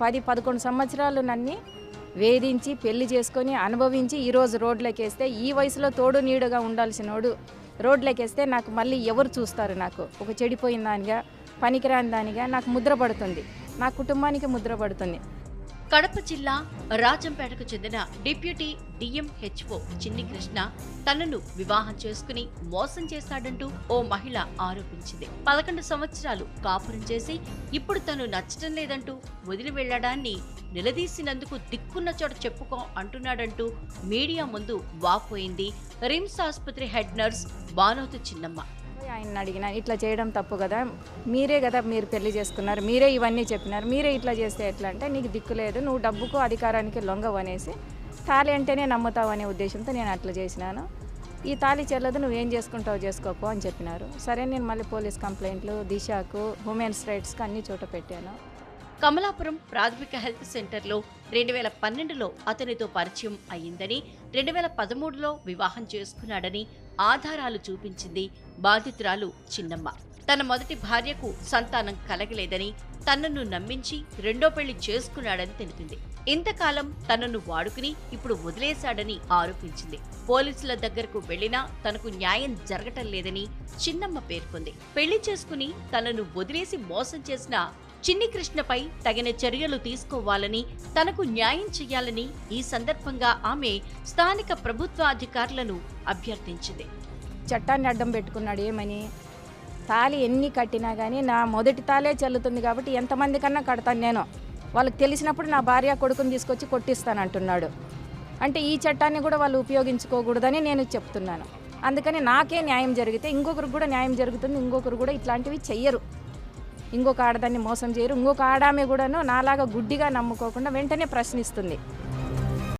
పది పదకొండు సంవత్సరాలు నన్ని వేధించి పెళ్ళి చేసుకొని అనుభవించి ఈరోజు రోడ్లోకి వేస్తే ఈ వయసులో తోడు నీడుగా ఉండాల్సినోడు. రోడ్లోకి వేస్తే నాకు మళ్ళీ ఎవరు చూస్తారు నాకు? ఒక చెడిపోయిన దానిగా పనికిరాని దానిగా నాకు ముద్ర పడుతుంది. నా కుటుంబానికి ముద్ర పడుతుంది. కడప జిల్లా రాజంపేటకు చెందిన డిప్యూటీ డిఎంహెచ్ఓ చిన్ని కృష్ణ తనను వివాహం చేసుకుని మోసం చేశాడంటూ ఓ మహిళ ఆరోపించింది. పదకొండు సంవత్సరాలు కాపురం చేసి ఇప్పుడు తను నచ్చటం లేదంటూ వదిలి వెళ్ళడాన్ని నిలదీసినందుకు దిక్కున్న చోట చెప్పుకో అంటున్నాడంటూ మీడియా ముందు వాపోయింది. రిమ్స్ ఆసుపత్రి హెడ్ నర్స్ బానోతు చిన్నమ్మ. ఆయన అడిగిన ఇట్లా చేయడం తప్పు కదా మీరే కదా మీరు పెళ్ళి చేసుకున్నారు మీరే ఇవన్నీ చెప్పినారు మీరే ఇట్లా చేస్తే ఎట్లా? అంటే నీకు దిక్కు లేదు నువ్వు డబ్బుకు అధికారానికి లొంగవు అనేసి. తాళి అంటేనే నమ్ముతావు అనే ఉద్దేశంతో నేను అట్లా చేసినాను. ఈ తాళి చెల్లదు నువ్వేం చేసుకుంటావు చేసుకోకు అని చెప్పినారు. సరే నేను మళ్ళీ పోలీస్ కంప్లైంట్లు దిశాకు ఉమెన్స్ రైట్స్కి అన్ని చోట పెట్టాను. కమలాపురం ప్రాథమిక హెల్త్ సెంటర్లో రెండు వేల పన్నెండులో అతనితో పరిచయం అయ్యిందని రెండు వేల పదమూడులో వివాహం చేసుకున్నాడని ఆధారాలు చూపించింది బాధితురాలు చిన్నమ్మ. తన మొదటి భార్యకు సంతానం కలగలేదని తనను నమ్మించి రెండో పెళ్ళి చేసుకున్నాడని తెలిపింది. ఇంతకాలం తనను వాడుకుని ఇప్పుడు వదిలేశాడని ఆరోపించింది. పోలీసుల దగ్గరకు వెళ్ళినా తనకు న్యాయం జరగటం లేదని చిన్నమ్మ పేర్కొంది. పెళ్ళి చేసుకుని తనను వదిలేసి మోసం చేసిన చిన్ని కృష్ణపై తగిన చర్యలు తీసుకోవాలని తనకు న్యాయం చేయాలని ఈ సందర్భంగా ఆమె స్థానిక ప్రభుత్వ అధికారులను అభ్యర్థించింది. చట్టాన్ని అడ్డం పెట్టుకున్నాడు ఏమని? తాళి ఎన్ని కట్టినా కానీ నా మొదటి తాళే చెల్లుతుంది కాబట్టి ఎంతమంది కన్నా కడతాను నేను. వాళ్ళకి తెలిసినప్పుడు నా భార్య కొడుకుని తీసుకొచ్చి కొట్టిస్తాను అంటున్నాడు అంటే ఈ చట్టాన్ని కూడా వాళ్ళు ఉపయోగించుకోకూడదని నేను చెప్తున్నాను. అందుకని నాకే న్యాయం జరిగితే ఇంకొకరికి కూడా న్యాయం జరుగుతుంది ఇంకొకరు కూడా ఇట్లాంటివి చెయ్యరు. ఇంకొక ఆడదాన్ని మోసం చేయరు. ఇంకొక ఆడామె కూడాను నాలాగా గుడ్డిగా నమ్ముకోకుండా వెంటనే ప్రశ్నిస్తుంది.